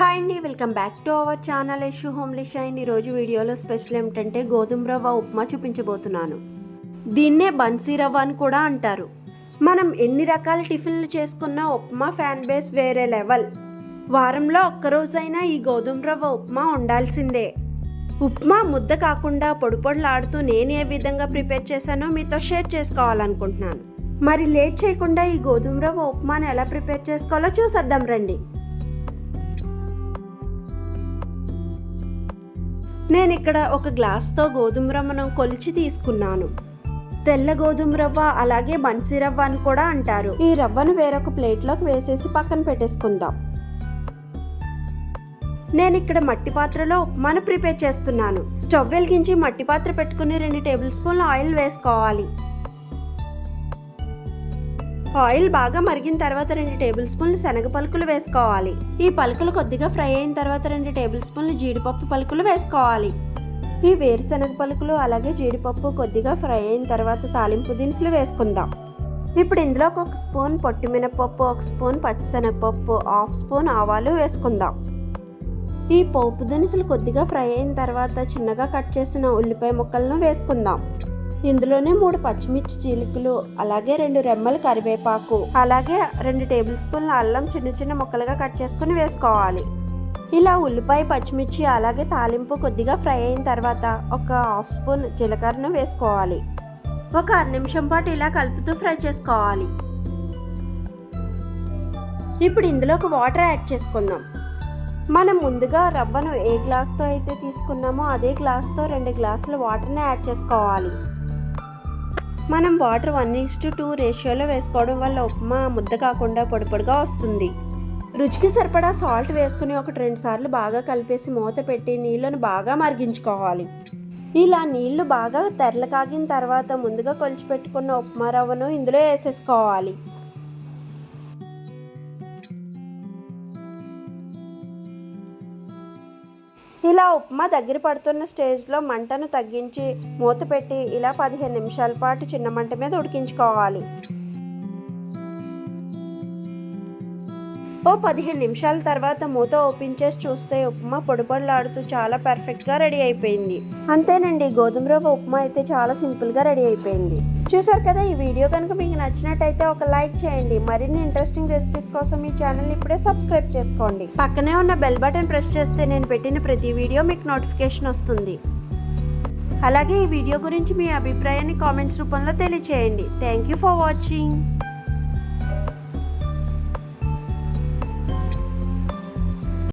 Hi అండి welcome back to our channel Yashu homely shine. ఈరోజు వీడియోలో స్పెషల్ ఏమిటంటే గోధుమ రవ్వ ఉప్మా చూపించబోతున్నాను. దీన్నే బన్సీ రవ్వ అని కూడా అంటారు. మనం ఎన్ని రకాల టిఫిన్లు చేసుకున్న ఉప్మా ఫ్యాన్ బేస్ వేరే లెవెల్. వారంలో ఒక్కరోజైనా ఈ గోధుమ రవ్వ ఉప్మా ఉండాల్సిందే. ఉప్మా ముద్ద కాకుండా పొడిపొడలాడుతూ నేను ఏ విధంగా ప్రిపేర్ చేశానో మీతో షేర్ చేసుకోవాలనుకుంటున్నాను. మరి లేట్ చేయకుండా ఈ గోధుమ రవ్వ ఉప్మాను ఎలా ప్రిపేర్ చేసుకోవాలో చూసేద్దాం రండి. నేను ఇక్కడ ఒక గ్లాస్తో గోధుమ రవ్వను కొలిచి తీసుకున్నాను. తెల్ల గోధుమ రవ్వ అలాగే బన్సీ రవ్వ అని కూడా అంటారు. ఈ రవ్వను వేరొక ప్లేట్లోకి వేసేసి పక్కన పెట్టేసుకుందాం. నేను ఇక్కడ మట్టి పాత్రలో ఉప్మాను ప్రిపేర్ చేస్తున్నాను. స్టవ్ వెలిగించి మట్టి పాత్ర పెట్టుకుని రెండు టేబుల్ స్పూన్ల ఆయిల్ వేసుకోవాలి. ఆయిల్ బాగా మరిగిన తర్వాత రెండు టేబుల్ స్పూన్లు శనగ పలుకులు వేసుకోవాలి. ఈ పలుకులు కొద్దిగా ఫ్రై అయిన తర్వాత రెండు టేబుల్ స్పూన్లు జీడిపప్పు పలుకులు వేసుకోవాలి. ఈ వేరుశనగ పలుకులు అలాగే జీడిపప్పు కొద్దిగా ఫ్రై అయిన తర్వాత తాలింపు దినుసులు వేసుకుందాం. ఇప్పుడు ఇందులో ఒక స్పూన్ పొట్టి మినపప్పు ఒక స్పూన్ పచ్చిశనగపప్పు హాఫ్ స్పూన్ ఆవాలు వేసుకుందాం. ఈ పోపు దినుసులు కొద్దిగా ఫ్రై అయిన తర్వాత చిన్నగా కట్ చేసిన ఉల్లిపాయ ముక్కలను వేసుకుందాం. ఇందులోనే మూడు పచ్చిమిర్చి చీలికలు అలాగే రెండు రెమ్మల కరివేపాకు అలాగే రెండు టేబుల్ స్పూన్ల అల్లం చిన్న చిన్న ముక్కలుగా కట్ చేసుకుని వేసుకోవాలి. ఇలా ఉల్లిపాయ పచ్చిమిర్చి అలాగే తాలింపు కొద్దిగా ఫ్రై అయిన తర్వాత ఒక హాఫ్ స్పూన్ జీలకర్రను వేసుకోవాలి. ఒక అర నిమిషం పాటు ఇలా కలుపుతూ ఫ్రై చేసుకోవాలి. ఇప్పుడు ఇందులో ఒక వాటర్ యాడ్ చేసుకుందాం. మనం ముందుగా రవ్వను ఏ గ్లాస్తో అయితే తీసుకున్నామో అదే గ్లాస్తో రెండు గ్లాసుల వాటర్ని యాడ్ చేసుకోవాలి. మనం water one is to two రేషియోలో వేసుకోవడం వల్ల ఉప్మా ముద్ద కాకుండా పొడిపొడిగా వస్తుంది. రుచికి సరిపడా సాల్ట్ వేసుకుని ఒకటి రెండు సార్లు బాగా కలిపేసి మూత పెట్టి నీళ్ళను బాగా మరిగించుకోవాలి. ఇలా నీళ్ళు బాగా తెరలు కాగిన తర్వాత ముందుగా కొలిచిపెట్టుకున్న ఉప్మా రవ్వను ఇందులో వేసేసుకోవాలి. ఇలా ఉప్మా దగ్గర పడుతున్న స్టేజ్లో మంటను తగ్గించి మూత పెట్టి ఇలా పదిహేను నిమిషాల పాటు చిన్న మంట మీద ఉడికించుకోవాలి. ఓ పదిహేను నిమిషాల తర్వాత మూత ఓపెన్ చేసి చూస్తే ఉప్మా పొడిపొడలాడుతూ చాలా పర్ఫెక్ట్గా రెడీ అయిపోయింది. అంతేనండి గోధుమ రవ్వ ఉప్మా అయితే చాలా సింపుల్గా రెడీ అయిపోయింది. చూసారు కదా ఈ వీడియో కనుక మీకు నచ్చినట్టయితే ఒక లైక్ చేయండి. మరిన్ని ఇంట్రెస్టింగ్ రెసిపీస్ కోసం ఈ ఛానల్ని ఇప్పుడే సబ్స్క్రైబ్ చేసుకోండి. పక్కనే ఉన్న బెల్ బటన్ ప్రెస్ చేస్తే నేను పెట్టిన ప్రతి వీడియో మీకు నోటిఫికేషన్ వస్తుంది. అలాగే ఈ వీడియో గురించి మీ అభిప్రాయాన్ని కామెంట్స్ రూపంలో తెలియచేయండి. Thank you for watching.